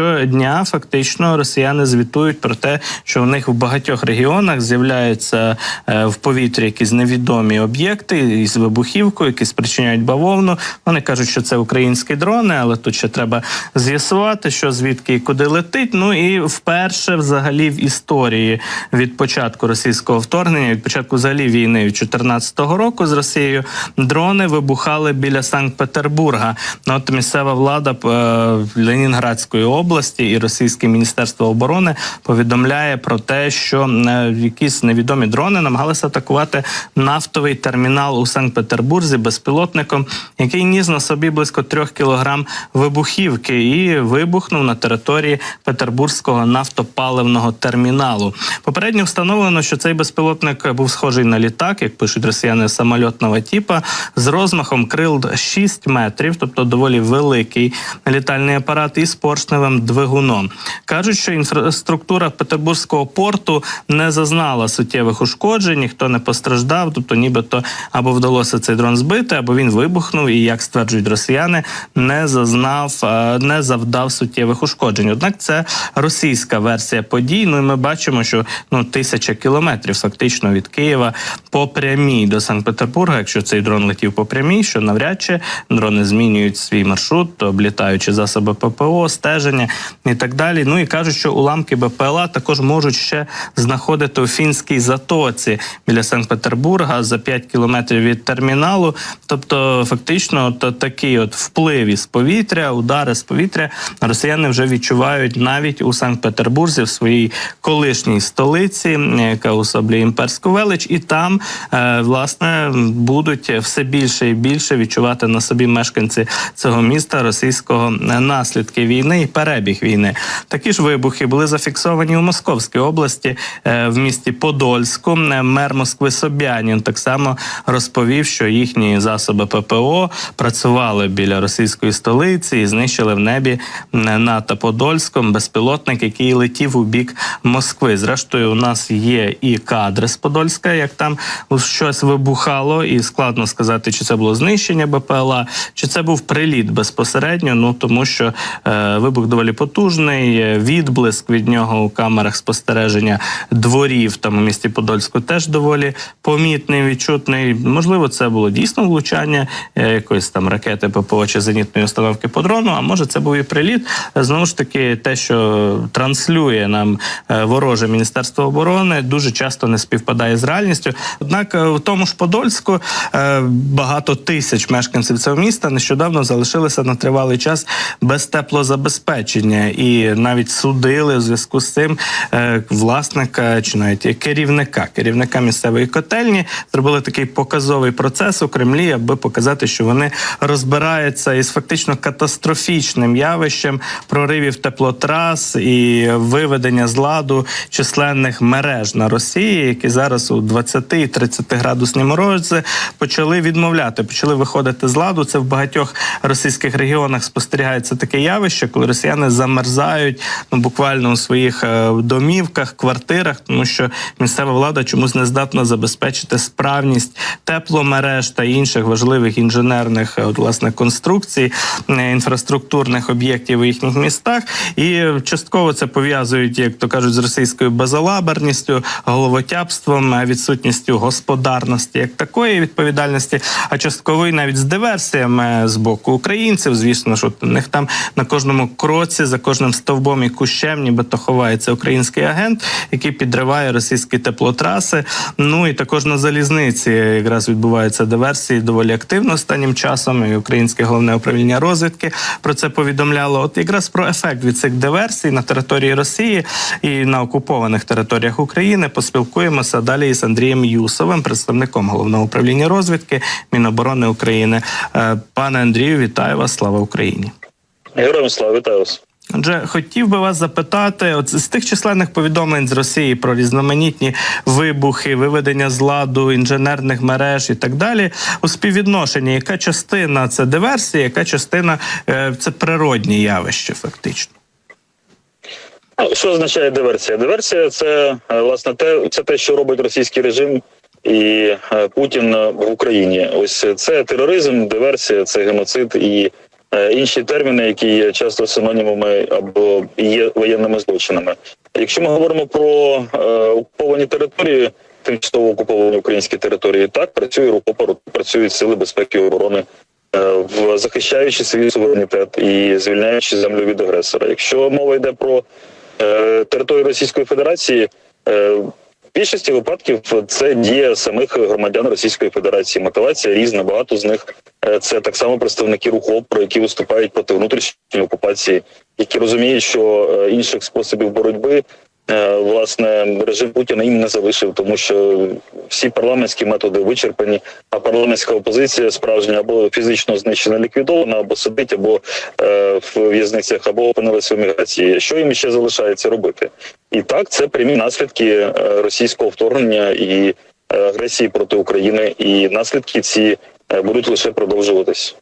щодня фактично росіяни звітують про те, що у них в багатьох регіонах з'являються е, в повітрі якісь невідомі об'єкти із вибухівкою, які спричиняють бавовну. Вони кажуть, що це українські дрони, але тут ще треба з'ясувати, що звідки і куди летить. Ну і вперше, взагалі, в історії від початку російського вторгнення, від початку взагалі війни від 2014 року з Росією, дрони вибухали біля Санкт-Петербурга. Ну, от місцева влада е, Ленінградської області і російське міністерство оборони повідомляє про те, що е, якісь невідомі дрони намагалися атакувати нафтовий термінал у Санкт-Петербурзі безпілотником, який ніс на собі близько трьох кілограм вибухівки і вибухнув на території Петербурзького нафтопаливного терміналу. Попередньо встановлено, що цей безпілотник був схожий на літак, як пишуть росіяни самольотного типа, з розмахом крил 6 метрів, тобто доволі великий літальний апарат, із поршневим двигуном. кажуть, що інфраструктура Петербурзького порту не зазнала суттєвих ушкоджень, ніхто не постраждав, тобто, нібито або вдалося цей дрон збити, або він вибухнув і, як стверджують росіяни, не зазнав, е, не завдав суттєвих ушкоджень. Однак це російська версія подій. Ну і ми бачимо, що ну тисяча кілометрів фактично від Києва по прямій до Санкт-Петербурга. Якщо цей дрон летів по прямій, що навряд чи дрони змінюють свій маршрут, облітаючи засоби ППО, стеження і так далі. Ну і кажуть, що уламки БПЛА також можуть ще знаходити у фінській затоці біля Санкт-Петербурга за 5 кілометрів від терміналу. Тобто, фактично, то такий от вплив із повітря, удари з повітря росіяни вже відчувають навіть у Санкт-Петербурзі в своїй колишній столиці, яка особлює імперську велич, і там е, власне будуть все більше і більше відчувати на собі мешканці цього міста російського наслідки війни і перебіг війни. Такі ж вибухи були зафіксовані у Московській області е, в місті Подольську. Мер Москви Собянін так само розповів, що їхні засоби ППО працювали біля російської столиці і знищили в небі над Подольськом безпілотник, який летів у бік Москви. Зрештою, у нас є і кадри з Подольська, як там щось вибухало, і складно сказати, чи це було знищення БПЛА, чи це був приліт безпосередньо. Ну тому що е, вибух доволі потужний. Відблиск від нього у камерах спостереження дворів там у місті Подольську теж доволі помітний, відчутний. Можливо, це було дійсно влучання е, якоїсь там ракети ППО чи зенітної установки по дрону. А може, це був і приліт. Знову ж таки, те, що транслює нам е, вороже міністерство оборони, дуже часто не співпадає з реальністю. Однак, е, в тому ж Подольську е, багато тисяч мешканців цього міста нещодавно залишилися на тривалий час без теплозабезпечення, і навіть судили в зв'язку з цим е, власника чи навіть керівника керівника місцевої котельні зробили такий показовий процес у Кремлі, аби показати, що вони розбираються із фактично катастрофічним явищем проривів теплотрас і виведення з ладу численних мереж на Росії, які зараз у 20 і 30 градусні морози почали відмовляти, почали виходити з ладу. Це в багатьох російських регіонах спостерігається таке явище, коли росіяни замерзають ну буквально у своїх е, домівках, квартирах, тому що місцева влада чомусь не здатна забезпечити справність тепломереж та інших важливих інженерних е, от, власне конструкцій е, інфраструктурних об'єктів у їхніх містах, і частково це пов'язують, як то кажуть, з російською безалаберністю, головотяпством, відсутністю господарності як такої відповідальності, а частково і навіть з диверсіями з боку українців. Звісно, що у них там на кожному кроці за кожним стовбом і кущем, нібито ховається український агент, який підриває російські теплотраси. Ну і також на залізниці якраз відбуваються диверсії доволі активно останнім часом. І Українське головне управління розвідки про це повідомляло. От якраз про ефект від цих диверсій на території Росії і на окупованих територіях України поспілкуємося далі із Андрієм Юсовим, представником головного управління розвідки Міноборони України. Е, Пане Андрію, вітаю вас! Слава Україні! Героям слава вітаю вас. Отже, хотів би вас запитати, от з тих численних повідомлень з Росії про різноманітні вибухи, виведення з ладу інженерних мереж і так далі. У співвідношенні, яка частина це диверсія, яка частина е, це природні явища, фактично. Що означає диверсія? Диверсія це е, власне те, це те, що робить російський режим і е, Путін в Україні. Ось це тероризм, диверсія, це геноцид і інші терміни, які є часто синонімами або є воєнними злочинами. Якщо ми говоримо про е, окуповані території, тимчасово окуповані українські території, так працює рукопорот, працюють сили безпеки і оборони, е, в захищаючи свій суверенітет і звільняючи землю від агресора. Якщо мова йде про е, територію Російської Федерації. Е, більшості випадків це дія самих громадян Російської Федерації. Мотивація різна. Багато з них е, це так само представники руху про які виступають проти внутрішньої окупації, які розуміють, що е, інших способів боротьби власне режим Путіна їм не залишив, тому що всі парламентські методи вичерпані, а парламентська опозиція справжня або фізично знищена, ліквідована, або сидить, або е, в в'язницях, або опинилися в міграції. Що їм ще залишається робити? І так, це прямі наслідки е, російського вторгнення і е, агресії проти України, і наслідки ці е, будуть лише продовжуватись.